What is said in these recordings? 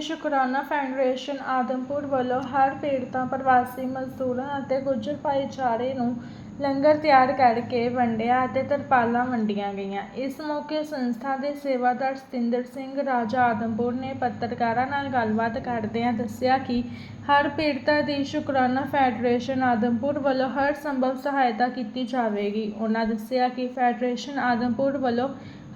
ਸ਼ੁਕਰਾਨਾ ਫੈਡਰੇਸ਼ਨ ਆਦਮਪੁਰ ਵੱਲੋਂ ਹਰ ਪੀੜਤਾਂ, ਪ੍ਰਵਾਸੀ ਮਜ਼ਦੂਰਾਂ ਅਤੇ ਗੁੱਜਰ ਭਾਈਚਾਰੇ ਨੂੰ ਲੰਗਰ ਤਿਆਰ ਕਰਕੇ ਵੰਡਿਆ ਅਤੇ ਤਰਪਾਲਾਂ ਵੰਡੀਆਂ ਗਈਆਂ। ਇਸ ਮੌਕੇ ਸੰਸਥਾ ਦੇ ਸੇਵਾਦਾਰ ਸਤਿੰਦਰ ਸਿੰਘ ਰਾਜਾ ਆਦਮਪੁਰ ਨੇ ਪੱਤਰਕਾਰਾਂ ਨਾਲ ਗੱਲਬਾਤ ਕਰਦਿਆਂ ਦੱਸਿਆ ਕਿ ਹਰ ਪੀੜਤਾਂ ਦੀ ਸ਼ੁਕਰਾਨਾ ਫੈਡਰੇਸ਼ਨ ਆਦਮਪੁਰ ਵੱਲੋਂ ਹਰ ਸੰਭਵ ਸਹਾਇਤਾ ਕੀਤੀ ਜਾਵੇਗੀ। ਉਹਨਾਂ ਦੱਸਿਆ ਕਿ ਫੈਡਰੇਸ਼ਨ ਆਦਮਪੁਰ ਵੱਲੋਂ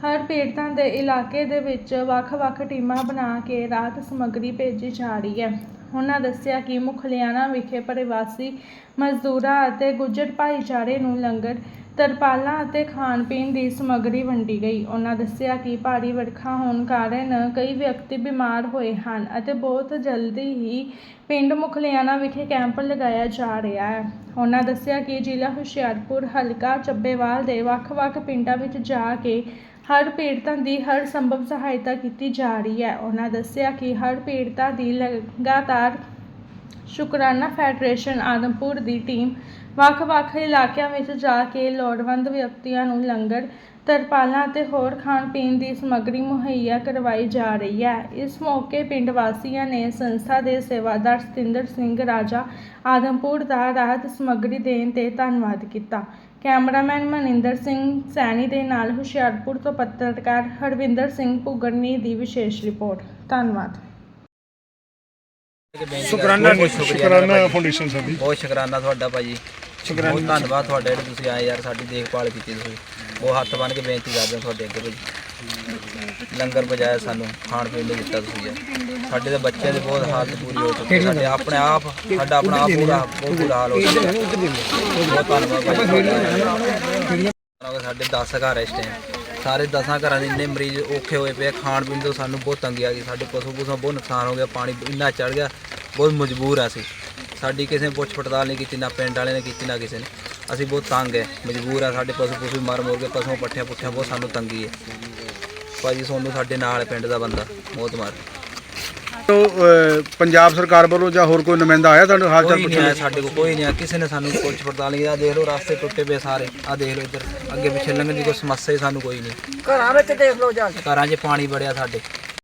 ਹਰ ਪੀੜਤਾਂ ਦੇ ਇਲਾਕੇ ਦੇ ਵਿੱਚ ਵੱਖ-ਵੱਖ ਟੀਮਾਂ ਬਣਾ ਕੇ ਰਾਹਤ ਸਮੱਗਰੀ ਭੇਜੀ ਜਾ ਰਹੀ ਹੈ। ਉਹਨਾਂ ਦੱਸਿਆ ਕਿ ਮੁਖਲਿਆਣਾ ਵਿਖੇ ਪ੍ਰਵਾਸੀ ਮਜ਼ਦੂਰਾਂ ਅਤੇ ਗੁੱਜਰ ਭਾਈਚਾਰੇ ਨੂੰ ਲੰਗਰ, ਤਰਪਾਲਾਂ ਅਤੇ ਖਾਣ ਪੀਣ ਦੀ ਸਮੱਗਰੀ ਵੰਡੀ ਗਈ। ਉਹਨਾਂ ਦੱਸਿਆ ਕਿ ਭਾਰੀ ਵਰਖਾ ਹੋਣ ਕਾਰਨ ਕਈ ਵਿਅਕਤੀ ਬਿਮਾਰ ਹੋਏ ਹਨ ਅਤੇ ਬਹੁਤ ਜਲਦੀ ਹੀ ਪਿੰਡ ਮੁਖਲਿਆਣਾ ਵਿਖੇ ਕੈਂਪ ਲਗਾਇਆ ਜਾ ਰਿਹਾ ਹੈ। ਉਹਨਾਂ ਦੱਸਿਆ ਕਿ ਜ਼ਿਲ੍ਹਾ ਹੁਸ਼ਿਆਰਪੁਰ ਹਲਕਾ ਚੱਬੇਵਾਲ ਦੇ ਵੱਖ-ਵੱਖ ਪਿੰਡਾਂ ਵਿੱਚ ਜਾ ਕੇ ਹਰ ਪੀੜਤਾਂ ਦੀ ਹਰ ਸੰਭਵ ਸਹਾਇਤਾ ਕੀਤੀ ਜਾ ਰਹੀ ਹੈ। ਉਹਨਾਂ ਦੱਸਿਆ ਕਿ ਹਰ ਪੀੜਤਾਂ ਦੀ ਲਗਾਤਾਰ ਸ਼ੁਕਰਾਨਾ ਫੈਡਰੇਸ਼ਨ ਆਦਮਪੁਰ ਦੀ ਟੀਮ ਵੱਖ-ਵੱਖ ਇਲਾਕਿਆਂ ਵਿੱਚ ਜਾ ਕੇ ਲੋੜਵੰਦ ਵਿਅਕਤੀਆਂ ਨੂੰ ਲੰਗਰ, ਤਰਪਾਲਾਂ ਅਤੇ ਹੋਰ ਖਾਣ ਪੀਣ ਦੀ ਸਮੱਗਰੀ ਮੁਹੱਈਆ ਕਰਵਾਈ ਜਾ ਰਹੀ ਹੈ। ਇਸ ਮੌਕੇ ਪਿੰਡ ਵਾਸੀਆਂ ਨੇ ਸੰਸਥਾ ਦੇ ਸੇਵਾਦਾਰ ਸਤਿੰਦਰ ਸਿੰਘ ਰਾਜਾ ਆਦਮਪੁਰ ਦਾ ਰਾਹਤ ਸਮੱਗਰੀ ਦੇਣ ਤੇ ਧੰਨਵਾਦ ਕੀਤਾ। ਕੈਮਰਾਮੈਨ ਮਨਿੰਦਰ ਸਿੰਘ ਸੈਣੀ ਦੇ ਨਾਲ ਹੁਸ਼ਿਆਰਪੁਰ ਤੋਂ ਪੱਤਰਕਾਰ ਹਰਵਿੰਦਰ ਸਿੰਘ ਭੁਗਰਨੀ ਦੀ ਵਿਸ਼ੇਸ਼ ਰਿਪੋਰਟ। ਧੰਨਵਾਦ। ਸ਼ੁਕਰਾਨਾ ਬਹੁਤ ਸ਼ੁਕਰਾਨਾ ਫਾਊਂਡੇਸ਼ਨ ਸਾਡੀ ਬਹੁਤ ਸ਼ੁਕਰਾਨਾ ਤੁਹਾਡਾ ਭਾਜੀ। ਬਹੁਤ ਧੰਨਵਾਦ ਤੁਹਾਡਾ ਜਿਹੜੇ ਤੁਸੀਂ ਆਏ ਯਾਰ ਸਾਡੀ ਦੇਖਭਾਲ ਕੀਤੀ ਤੁਸੀਂ। ਬਹੁਤ ਹੱਥ ਬੰਨ ਕੇ ਬੇਨਤੀ ਕਰਦੇ ਹਾਂ ਤੁਹਾਡੇ ਅੱਗੇ ਭਾਜੀ। ਲੰਗਰ ਪਜਾਇਆ ਸਾਨੂੰ ਖਾਣ ਪੀਣ ਨੂੰ ਦਿੱਤਾ ਤੁਸੀਂ ਯਾਰ ਸਾਡੇ ਤਾਂ ਬੱਚਿਆਂ ਦੀ ਬਹੁਤ ਹਾਲਤ ਪੂਰੀ ਹੋ ਚੁੱਕੀ ਹੈ। ਸਾਡੇ ਆਪਣੇ ਆਪ ਸਾਡਾ ਆਪਣਾ ਆਪ ਪੂਰਾ ਬਹੁਤ ਬੁਰਾ ਹਾਲ ਹੋ ਚੁੱਕਾ ਹੈ। ਬਹੁਤ ਧੰਨਵਾਦ ਭਾਜੀ ਸਾਡੇ 10 ਘਰ ਇਸ ਟਾਈਮ ਸਾਰੇ 10 ਘਰਾਂ ਦੇ ਇੰਨੇ ਮਰੀਜ਼ ਔਖੇ ਹੋਏ ਪਏ ਆ, ਖਾਣ ਪੀਣ ਤੋਂ ਸਾਨੂੰ ਬਹੁਤ ਤੰਗੀ ਆ ਗਈ। ਸਾਡੇ ਪਸ਼ੂ ਪਸ਼ੂ ਬਹੁਤ ਨੁਕਸਾਨ ਹੋ ਗਿਆ ਪਾਣੀ ਇੰਨਾ ਚੜ ਗਿਆ ਬਹੁਤ ਮਜਬੂਰ ਆ ਅਸੀਂ। ਸਾਡੀ ਕਿਸੇ ਨੇ ਪੁੱਛ ਪੜਤਾਲ ਨਹੀਂ ਕੀਤੀ ਨਾ ਪਿੰਡ ਵਾਲੇ ਨੇ ਕੀਤੀ ਨਾ ਕਿਸੇ ਨੇ। ਅਸੀਂ ਬਹੁਤ ਤੰਗ ਹੈ ਮਜਬੂਰ ਆ। ਸਾਡੇ ਪਸ਼ੂ ਪਸ਼ੂ ਮਰ ਮੁਰ ਕੇ ਪਸ਼ੂ ਪੱਠਿਆਂ ਪੁੱਠਿਆਂ ਬਹੁਤ ਸਾਨੂੰ ਤੰਗੀ ਹੈ। ਭਾਜੀ ਸੋਨੂੰ ਸਾਡੇ ਨਾਲ ਪਿੰਡ ਦਾ ਬੰਦਾ ਬਹੁਤ ਮਾਰ। ਤੋਂ ਪੰਜਾਬ ਸਰਕਾਰ ਵੱਲੋਂ ਜਾਂ ਹੋਰ ਕੋਈ ਨੁਮਾਇੰਦਾ ਆਇਆ ਤੁਹਾਨੂੰ ਹਾਲ ਚਾਲ ਕੋਈ ਨਹੀਂ ਆਇਆ ਪੁੱਛਣ ਸਾਡੇ ਕੋਲ ਕੋਈ ਨਹੀਂ ਆਇਆ। ਕਿਸੇ ਨੇ ਸਾਨੂੰ ਪੁੱਛ ਪੜਤਾਲ ਨਹੀਂ ਆ ਦੇਖ ਲਓ ਰਸਤੇ ਟੁੱਟੇ ਪਏ ਸਾਰੇ। ਆ ਦੇਖ ਲਓ ਇੱਧਰ ਅੱਗੇ ਪਿੱਛੇ ਲੰਘਣ ਦੀ ਕੋਈ ਸਮੱਸਿਆ ਹੀ ਸਾਨੂੰ ਕੋਈ ਨਹੀਂ। ਘਰਾਂ ਵਿੱਚ ਦੇਖ ਲਓ ਜਾ ਕੇ। ਘਰਾਂ 'ਚ ਪਾਣੀ ਵੜਿਆ ਸਾਡੇ।